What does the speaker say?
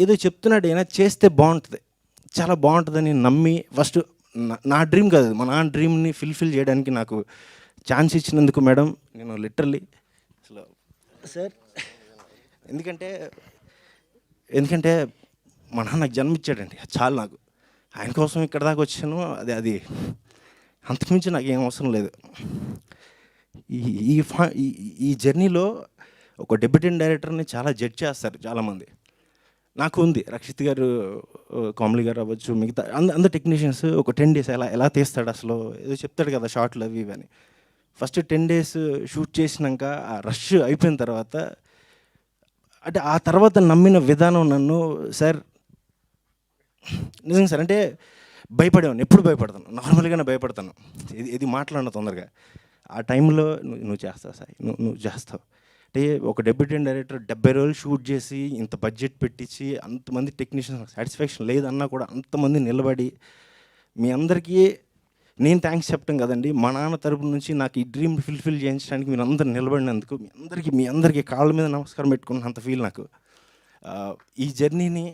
ఏదో చెప్తున్నాడు అయినా చేస్తే బాగుంటుంది. చాలా బాగుంటుందని నమ్మి ఫస్ట్ నా- నా డ్రీమ్ కాదు మా నాన్న డ్రీమ్ని ఫుల్ఫిల్ చేయడానికి నాకు ఛాన్స్ ఇచ్చినందుకు మేడం నేను లిటరల్లీ అసలు సార్ ఎందుకంటే ఎందుకంటే మా నాన్న నాకు జన్మిచ్చాడండి. అది చాలు నాకు. ఆయన కోసం ఇక్కడ దాకా వచ్చాను. అది అది అంతకుమించి నాకు ఏం అవసరం లేదు. ఈ ఈ జర్నీలో ఒక డెబ్యూటెంట్ డైరెక్టర్ని చాలా జడ్జ్ చేస్తారు చాలామంది. నాకు ఉంది రక్షిత్ గారు కామెడీ గారు అవ్వచ్చు మిగతా అంద అందరు టెక్నీషియన్స్ ఒక టెన్ డేస్ ఎలా ఎలా తీస్తాడు అసలు? ఏదో చెప్తాడు కదా షార్ట్లు అవి ఇవి అని ఫస్ట్ టెన్ డేస్ షూట్ చేసినాక ఆ రష్ అయిపోయిన తర్వాత అంటే ఆ తర్వాత నమ్మిన విధానం నన్ను సార్ నిజంగా సార్ అంటే భయపడేవాడిని ఎప్పుడు భయపడతాను? నార్మల్గానే భయపడతాను. ఇది ఇది మాట్లాడిన తొందరగా. ఆ టైంలో నువ్వు నువ్వు చేస్తావు సార్ నువ్వు నువ్వు చేస్తావు. అంటే ఒక డెప్యూటీ డైరెక్టర్ డెబ్బై రోజులు షూట్ చేసి ఇంత బడ్జెట్ పెట్టించి అంతమంది టెక్నీషియన్స్ సాటిస్ఫాక్షన్ లేదన్నా కూడా అంతమంది నిలబడి మీ అందరికీ నేను థ్యాంక్స్ చెప్పడం కదండి. మా నాన్న తరపు నుంచి నాకు ఈ డ్రీమ్ ఫుల్ఫిల్ చేయించడానికి మీరు అందరు నిలబడినందుకు మీ అందరికీ మీ అందరికీ కాళ్ళ మీద నమస్కారం పెట్టుకున్నంత ఫీల్ నాకు. ఈ జర్నీని